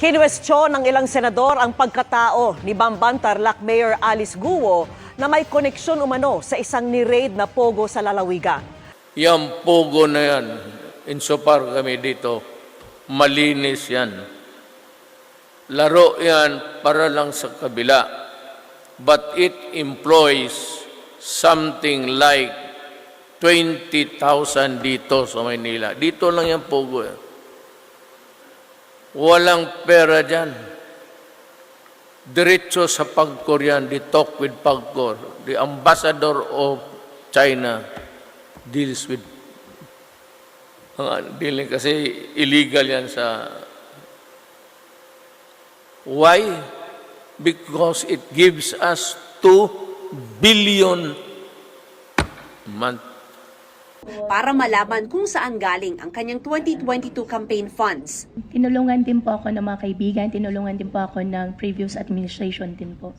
Kinwestiyon ng ilang senador ang pagkatao ni Bamban Tarlac Mayor Alice Guo na may koneksyon umano sa isang ni-raid na pogo sa lalawigan. Yung pogo na yan, insofar kami dito, malinis yan. Laro yan para lang sa kabila. But it employs something like 20,000 dito sa Maynila. Dito lang yung pogo. Eh. Walang pera dyan. Diretso sa Pagcor yan, they talk with Pagcor. The ambassador of China deals with ang dealing kasi illegal yan sa why because it gives us 2 billion month para malaman kung saan galing ang kanyang 2022 campaign funds. Tinulungan din po ako ng mga kaibigan, tinulungan din po ako ng previous administration din po.